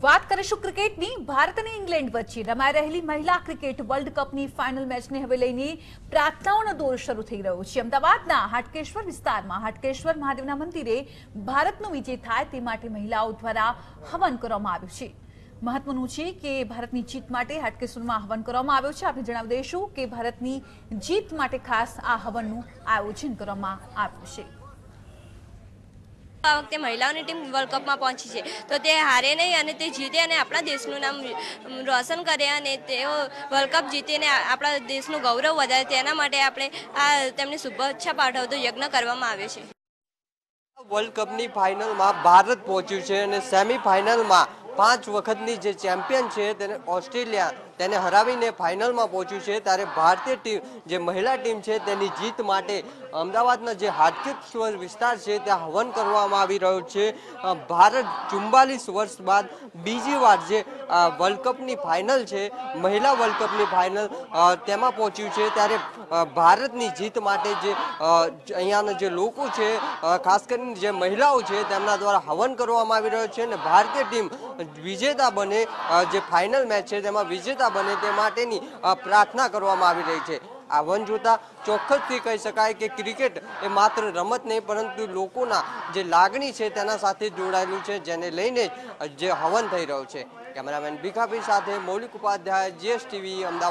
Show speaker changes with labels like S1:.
S1: વાત કરીશું ક્રિકેટની. ભારત અને ઇંગ્લેન્ડ વચ્ચે રમાઈ રહેલી મહિલા ક્રિકેટ વર્લ્ડ કપની ફાઇનલ મેચને હવે લઈને પ્રાર્થનાઓનો દોર શરૂ થઈ રહ્યો છે. અમદાવાદના હાટકેશ્વર વિસ્તારમાં હાટકેશ્વર મહાદેવના મંદિરે ભારતનો વિજય થાય તે માટે મહિલાઓ દ્વારા હવન કરવામાં આવ્યું છે. મહત્વનું છે કે ભારતની જીત માટે હાટકેશ્વરમાં હવન કરવામાં આવ્યો છે. આપણે જણાવી દઈશું કે ભારતની જીત માટે ખાસ આ હવનનું આયોજન કરવામાં આવ્યું છે.
S2: આ વખતે મહિલાઓની ટીમ વર્લ્ડ કપમાં પહોંચી છે. તો તે હારે નહીં અને તે જીતે અને આપણા દેશનું નામ રોશન કરે અને તેઓ વર્લ્ડ કપ જીતીને આપણા દેશનું ગૌરવ વધારે તેના માટે આપણે આ તેમને શુભેચ્છા પાઠવતો યજ્ઞ કરવામાં આવ્યો છે.
S3: વર્લ્ડ કપની ફાઇનલમાં ભારત પહોંચ્યું છે અને સેમી ફાઇનલમાં પાંચ વખતની જે ચેમ્પિયન છે તેને ઓસ્ટ્રેલિયા તેને હરાવીને ફાઇનલમાં પહોંચ્યું છે, ત્યારે ભારતીય ટીમ, જે મહિલા ટીમ છે તેની જીત માટે અમદાવાદના જે હાટકેશ્વર વિસ્તાર છે ત્યાં હવન કરવામાં આવી રહ્યો છે. ભારત ચુમ્બાલીસ વર્ષ બાદ બીજી વાર જે વર્લ્ડ કપની ફાઇનલ છે, મહિલા વર્લ્ડ કપની ફાઇનલ તેમાં પહોંચ્યું છે, ત્યારે ભારતની જીત માટે જે અહીંયાના જે લોકો છે ખાસ કરીને જે મહિલાઓ છે તેમના દ્વારા હવન કરવામાં આવી રહ્યો છે અને ભારતીય ટીમ વિજેતા બને જે ફાઇનલ મેચ છે તેમાં વિજેતા બને તે માટેની પ્રાર્થના કરવામાં આવી રહી છે. આ વન જોતા ચોક્કસથી કહી શકાય કે ક્રિકેટ એ માત્ર રમત નહીં, પરંતુ લોકોના જે લાગણી છે તેના સાથે જોડાયેલું છે, જેને લઈને જે હવન થઈ રહ્યું છે. કેમેરામેન ભીખાભી સાથે મૌલિક ઉપાધ્યાય, જીએસટીવી, અમદાવાદ.